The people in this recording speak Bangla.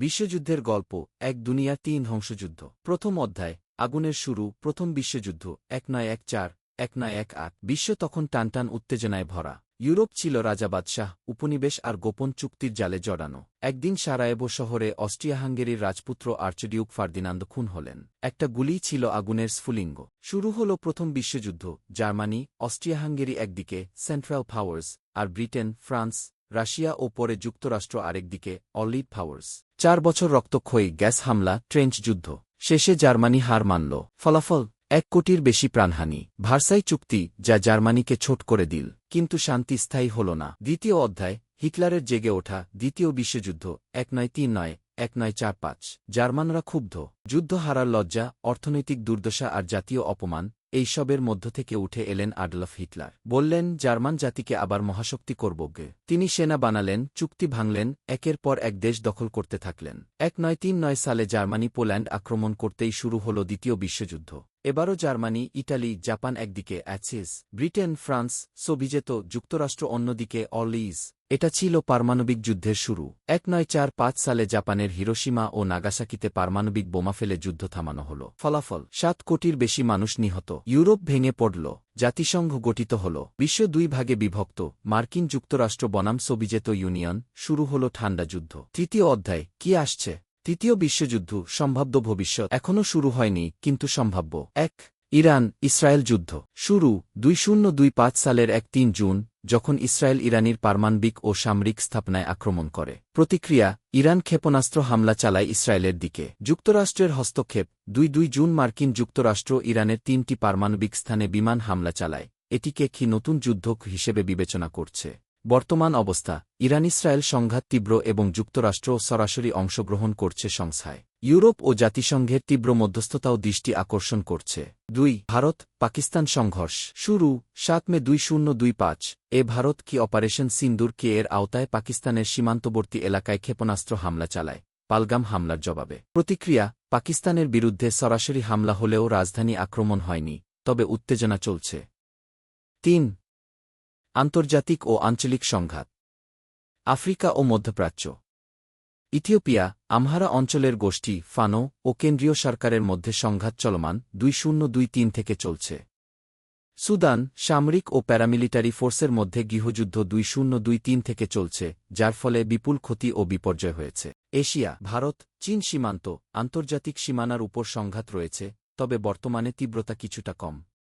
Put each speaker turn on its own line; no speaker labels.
বিশ্বযুদ্ধের গল্প, এক দুনিয়া তিন ধ্বংসযুদ্ধ। প্রথম অধ্যায়, আগুনের শুরু, প্রথম বিশ্বযুদ্ধ, এক নয় এক চার, এক নয় এক আট। বিশ্ব তখন টানটান উত্তেজনায় ভরা। ইউরোপ ছিল রাজা বাদশাহ, উপনিবেশ আর গোপন চুক্তির জালে জড়ানো। একদিন সারায়েবো শহরে অস্ট্রিয়া হাঙ্গেরির রাজপুত্র আর্চডিউক ফার্দিনান্দ খুন হলেন। একটা গুলি ছিল আগুনের স্ফুলিঙ্গ। শুরু হল প্রথম বিশ্বযুদ্ধ, জার্মানি অস্ট্রিয়া হাঙ্গেরি একদিকে, সেন্ট্রাল পাওয়ার্স, আর ব্রিটেন, ফ্রান্স রাশিয়া ও পরে যুক্তরাষ্ট্র আরেকদিকে অলিড পাওয়ার্স চার বছর রক্তক্ষয়ী গ্যাস হামলা, ট্রেঞ্চ যুদ্ধ। শেষে জার্মানি হার মানল। ফলাফল, এক কোটির বেশি প্রাণহানি। ভার্সাই চুক্তি, যা জার্মানিকে ছোট করে দিল, কিন্তু শান্তি স্থায়ী হল না। দ্বিতীয় অধ্যায়, হিটলারের জেগে ওঠা দ্বিতীয় বিশ্বযুদ্ধ, এক নয় তিন নয়, এক নয় চার পাঁচ। জার্মানরা ক্ষুব্ধ। যুদ্ধ হারার লজ্জা, অর্থনৈতিক দুর্দশা আর জাতীয় অপমান এইসবের মধ্য থেকে উঠে এলেন আডলফ হিটলার। বললেন, জার্মান জাতিকে আবার মহাশক্তি করবগে। তিনি সেনা বানালেন, চুক্তি ভাঙলেন, একের পর এক দেশ দখল করতে থাকলেন। এক নয় তিন নয় সালে জার্মানি পোল্যান্ড আক্রমণ করতেই শুরু হল দ্বিতীয় বিশ্বযুদ্ধ। এবারও জার্মানি, ইটালি, জাপান একদিকে অ্যাচিস ব্রিটেন, ফ্রান্স সোভিজেত যুক্তরাষ্ট্র অন্যদিকে অলিজ এটা ছিল পারমাণবিক যুদ্ধের শুরু। এক নয় চার পাঁচ সালে জাপানের হিরোসীমা ও নাগাসাকিতে পারমাণবিক বোমা ফেলে যুদ্ধ থামানো হল। ফলাফল, সাত কোটির বেশি মানুষ নিহত। ইউরোপ ভেঙে পড়ল, জাতিসংঘ গঠিত হল। বিশ্ব দুই ভাগে বিভক্ত, মার্কিন যুক্তরাষ্ট্র বনাম সোভিজেত ইউনিয়ন, শুরু হল ঠান্ডা যুদ্ধ। তৃতীয় অধ্যায়, কি আসছে? তৃতীয় বিশ্বযুদ্ধ, সম্ভাব্য ভবিষ্যৎ এখনও শুরু হয়নি, কিন্তু সম্ভাব্য। এক ইরান ইসরায়েল যুদ্ধ। শুরু দুই শূন্য দুই পাঁচ সালের এক তিন জুন, যখন ইসরায়েল ইরানির পারমাণবিক ও সামরিক স্থাপনায় আক্রমণ করে। প্রতিক্রিয়া, ইরান ক্ষেপণাস্ত্র হামলা চালায় ইসরায়েলের দিকে। যুক্তরাষ্ট্রের হস্তক্ষেপ, দুই দুই জুন মার্কিন যুক্তরাষ্ট্র ইরানের তিনটি পারমাণবিক স্থানে বিমান হামলা চালায়। এটিকে কি নতুন যুদ্ধ হিসেবে বিবেচনা করছে। বর্তমান অবস্থা ইরান ইসরায়েল সংঘাত তীব্র এবং যুক্তরাষ্ট্র সরাসরি অংশগ্রহণ করছে সংস্থায় ইউরোপ ও জাতিসংঘের তীব্র মধ্যস্থতাও দৃষ্টি আকর্ষণ করছে। দুই, ভারত, পাকিস্তান সংঘর্ষ। শুরু, সাত মে দুই শূন্য দুই পাঁচ। এ ভারত কি অপারেশন সিন্দুর কে এর আওতায় পাকিস্তানের সীমান্তবর্তী এলাকায় ক্ষেপণাস্ত্র হামলা চালায়? পালগাম হামলার জবাবে। প্রতিক্রিয়া, পাকিস্তানের বিরুদ্ধে সরাসরি হামলা হলেও রাজধানী আক্রমণ হয়নি, তবে উত্তেজনা চলছে। তিন, আন্তর্জাতিক ও আঞ্চলিক সংঘাত। আফ্রিকা ও মধ্যপ্রাচ্য। ইথিওপিয়া, আমহারা অঞ্চলের গোষ্ঠী, ফানো, ও কেন্দ্রীয় সরকারের মধ্যে সংঘাত চলমান দুই শূন্য দুই তিন থেকে চলছে। সুদান, সামরিক ও প্যারামিলিটারি ফোর্সের মধ্যে গৃহযুদ্ধ দুই শূন্য দুই তিন থেকে চলছে, যার ফলে বিপুল ক্ষতি ও বিপর্যয় হয়েছে। এশিয়া, ভারত, চীন সীমান্ত, আন্তর্জাতিক সীমানার উপর সংঘাত রয়েছে, তবে বর্তমানে তীব্রতা কিছুটা কম।